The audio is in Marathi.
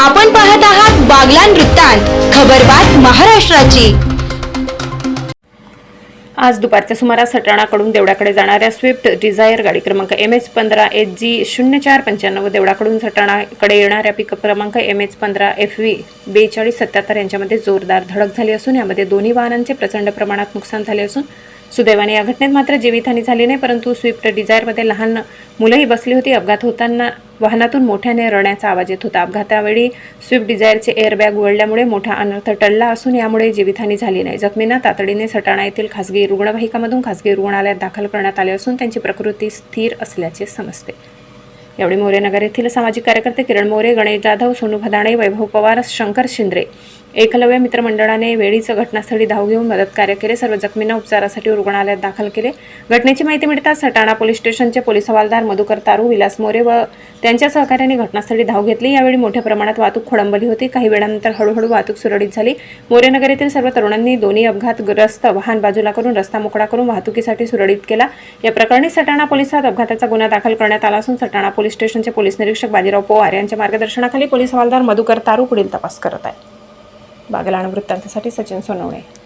आपण पाहत आहात बागला वृत्तांत खबरबात महाराष्ट्राची. आज दुपारच्या सुमारास सटाणाकडून देवळाकडे जाणाऱ्या स्विफ्ट डिझायर गाडी क्रमांक एम एच पंधरा एच जी शून्य चार पंच्याण्णव देवळाकडून सटाणाकडे येणाऱ्या पिकअप क्रमांक एम एच पंधरा एफ व्ही बेचाळीस सत्याहत्तर यांच्यामध्ये जोरदार धडक झाली असून यामध्ये दोन्ही वाहनांचे प्रचंड प्रमाणात नुकसान झाले असून सुदैवाने या घटनेत मात्र जीवितहानी झाली नाही परंतु स्विफ्ट डिझायरमध्ये लहान मुलंही बसली होती. अपघात होताना वाहनातून मोठ्याने रडण्याचा आवाज येत होता. अपघातावेळी स्विफ्ट डिझायरचे एअरबॅग उघडल्यामुळे मोठा अनर्थ टळला असून यामुळे जीवितहानी झाली नाही. जखमींना तातडीने सटाणा येथील खासगी रुग्णवाहिकामधून खासगी रुग्णालयात दाखल करण्यात आले असून त्यांची प्रकृती स्थिर असल्याचे समजते. यावेळी मोरेनगर येथील सामाजिक कार्यकर्ते किरण मोरे गणेश जाधव सोनू भदाणे वैभव पवार शंकर शिंद्रे एकलव्य मित्रमंडळाने वेळीच घटनास्थळी धाव घेऊन मदत कार्य केले. सर्व जखमींना उपचारासाठी रुग्णालयात दाखल केले. घटनेची माहिती मिळताच सटाणा पोलीस स्टेशनचे पोलीस हवालदार मधुकर तारू विलास मोरे व त्यांच्या सहकार्याने घटनास्थळी धाव घेतली. यावेळी मोठ्या प्रमाणात वाहतूक खोळंबली होती. काही वेळानंतर हळूहळू वाहतूक सुरळीत झाली. मोरेनगर येथील सर्व तरुणांनी दोन्ही अपघातग्रस्त वाहन बाजूला करून रस्ता मोकळा करून वाहतुकीसाठी सुरळीत केला. या प्रकरणी सटाणा पोलिसात अपघाताचा गुन्हा दाखल करण्यात आला असून सटाणा पोलीस स्टेशनचे पोलीस निरीक्षक बाजीराव पोवार यांच्या मार्गदर्शनाखाली पोलीस हवालदार मधुकर तारू पुढील तपास करत आहे बागलाण वृत्तांतासाठी सचिन सोनवणे.